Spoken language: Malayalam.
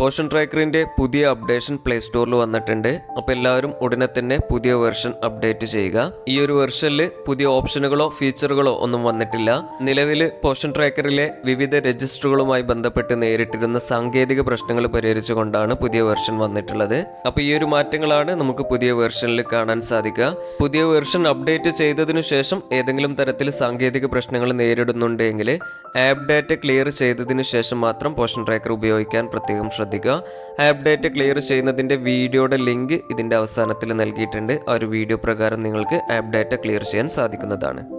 പോഷൻ ട്രാക്കറിന്റെ പുതിയ അപ്ഡേഷൻ പ്ലേ സ്റ്റോറിൽ വന്നിട്ടുണ്ട്. അപ്പോൾ എല്ലാവരും ഉടനെ തന്നെ പുതിയ വെർഷൻ അപ്ഡേറ്റ് ചെയ്യുക. ഈ ഒരു വെർഷനിൽ പുതിയ ഓപ്ഷനുകളോ ഫീച്ചറുകളോ ഒന്നും വന്നിട്ടില്ല. നിലവിൽ പോഷൻ ട്രാക്കറിലെ വിവിധ രജിസ്റ്ററുകളുമായി ബന്ധപ്പെട്ട് നേരിട്ടിരുന്ന സാങ്കേതിക പ്രശ്നങ്ങൾ പരിഹരിച്ചുകൊണ്ടാണ് പുതിയ വെർഷൻ വന്നിട്ടുള്ളത്. അപ്പോൾ ഈ ഒരു മാറ്റങ്ങളാണ് നമുക്ക് പുതിയ വെർഷനിൽ കാണാൻ സാധിക്കുക. പുതിയ വെർഷൻ അപ്ഡേറ്റ് ചെയ്തതിനു ശേഷം ഏതെങ്കിലും തരത്തിൽ സാങ്കേതിക പ്രശ്നങ്ങൾ നേരിടുന്നുണ്ടെങ്കിൽ ആപ്പ് ഡേറ്റ് ക്ലിയർ ചെയ്തതിന് ശേഷം മാത്രം പോഷൻ ട്രാക്കർ ഉപയോഗിക്കാൻ പ്രത്യേകം ശ്രദ്ധിക്കുക. ആപ്പ് ഡേറ്റ് ക്ലിയർ ചെയ്യുന്നതിന്റെ വീഡിയോയുടെ ലിങ്ക് ഇതിന്റെ അവസാനത്തിൽ നൽകിയിട്ടുണ്ട്. ആ ഒരു വീഡിയോ പ്രകാരം നിങ്ങൾക്ക് ആപ്പ് ഡേറ്റ ക്ലിയർ ചെയ്യാൻ സാധിക്കുന്നതാണ്.